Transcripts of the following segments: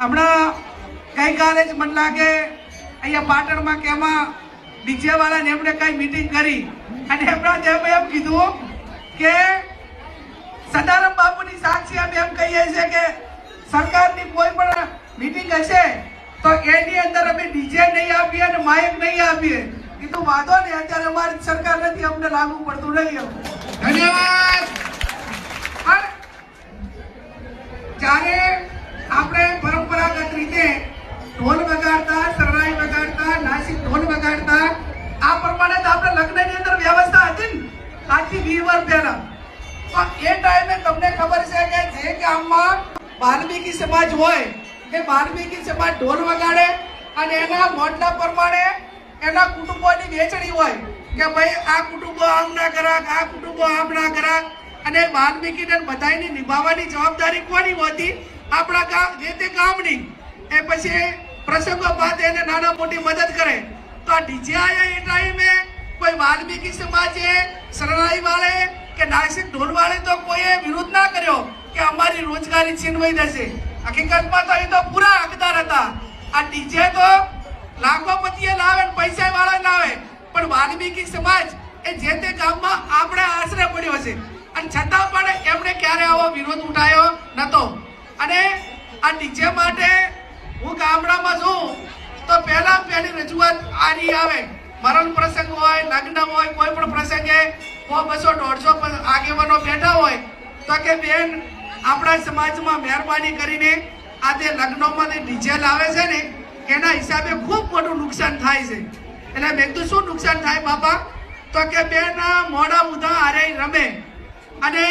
હમણાં ગઈકાલે જ મને લાગે, અહીંયા પાટણમાં કે એમાં ડીજે વાળાને એમણે કઈ મિટિંગ કરી. અને એમણે જેમ એમ કીધું કે સદારામ બાપુની સાક્ષી અમે એમ કહીએ છીએ કે સરકારની કોઈ પણ મીટિંગ હશે, તો એની અંદર અમે ડીજે નહીં આપીએ અને માઇક નહીં આપીએ. કીધું વાંધો નહીં, અત્યારે અમારી સરકાર નથી, અમને લાગુ પડતું નહીં ધન્યવાદ! જ્યારે આપણે પરંપરાગત રીતે ઢોલ વગાડતા શરણાઈ વગાડતા નાસિક ઢોલ વગાડતા આ પ્રમાણે તો આપણે લગ્નની અંદર વ્યવસ્થા હતી ને પણ એ ટાઈમે તમને ખબર છે કે જે ગામમાં વાલ્મીકી સમાજ હોય એ વાલ્મીકી સમાજ ઢોલ વગાડે અને એના મોટલા પ્રમાણે એના કુટુંબોની વેચણી હોય, કે ભાઈ આ કુટુંબો આમ ના કરાક, આ કુટુંબો આમ ના કરાક, અને વાલ્મીકીને બધાની નિભાવવાની જવાબદારી કોની હોતી? આપણા ગામ, જે તે ગામની, એ પછી પ્રસંગો બાદ એને નાના મોટી મદદ કરે. તો આ ડીજીઆઈ એ ટાઈમે વાલ્મીકી સમાજે શરણાઈ વાળે કે નાસિક ઢોલ વાળે તો કોઈએ વિરોધ ના કર્યો કે અમારી રોજગારી છીનવાઈ જશે. હકીકતમાં તો એ તો પૂરા હકદાર હતા. આ ડીજે તો લાખોપતિએ લાવે ને પૈસા વાળા લાવે. પણ વાલ્મીકી સમાજ એ જે તે ગામમાં આપણે આશરે પડ્યો છે અને છતાં પણ એમણે ક્યારે આવો વિરોધ ઉઠાયો નતો. અને આ ડીજે માટે હું ગામડામાં છું, તો પહેલા પહેલી રજૂઆત આની આવે. મરણ પ્રસંગ હોય લગ્ન હોય, કોઈ પણ પ્રસંગે સો બસો દોઢસો આગેવાનો બેઠા હોય, તો કે બેન, આપણા સમાજમાં મહેરબાની કરીને આ જે લગ્નોમાં જે ડીજે લાવે છે ને, એના હિસાબે ખૂબ મોટું નુકસાન થાય છે. એટલે મેં કીધું, શું નુકસાન થાય બાપા? તો કે, બેન મોડા ઉધા આરે રમે. અને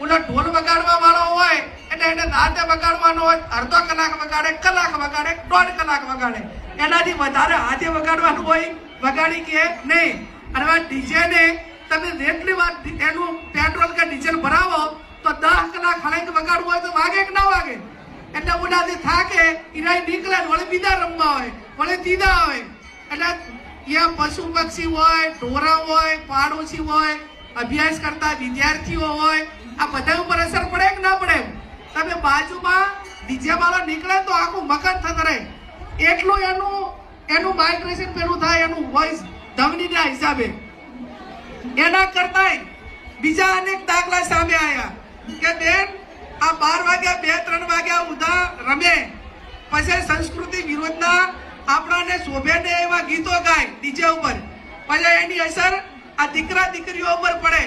ઓલો ઢોલ વગાડવા વાળો હોય, એટલે એને દાંતે વગાડવાનો હોય, અડધો કલાક વગાડે કલાક વગાડે, દોઢ કલાક વગાડે. એનાથી વધારે હાથે વગાડવાનું હોય વગાડી કે નહીં? અને હવે ડીજેને તમે જેટલી વાર એનું પેટ્રોલ કે ડીઝલ ભરાવો, તો દસ કલાક હળંગ વગાડવું હોય તો વાગે કે ના વાગે? એટલે ઉડાથી થાકે ઈરાય નીકળે વળી બીજા રમવા હોય, વળી તીધા હોય. એટલે ત્યાં પશુ પક્ષી હોય, ઢોરા હોય, પાડોશી હોય, અભ્યાસ કરતા વિદ્યાર્થીઓ હોય, આ બધા ઉપર અસર પડે કે ના પડે? તમે બાજુમાં ડીજે વાળો નીકળે તો આખું મકાન થતરે એટલું એનું એનું માઇગ્રેશન પેલું થાય, એનું વોઇસ ધમનીના હિસાબે. એના કરતાંય બીજા અનેક દાખલા સામે આવ્યા કે બેન, આ બાર વાગ્યા, બે, ત્રણ વાગ્યા ઉધા રમે. પછી સંસ્કૃતિ વિરોધના આપણાને શોભે ને એવા ગીતો ગાય ડીજે ઉપર. પછી એની અસર આ દીકરા દીકરીઓ ઉપર પડે.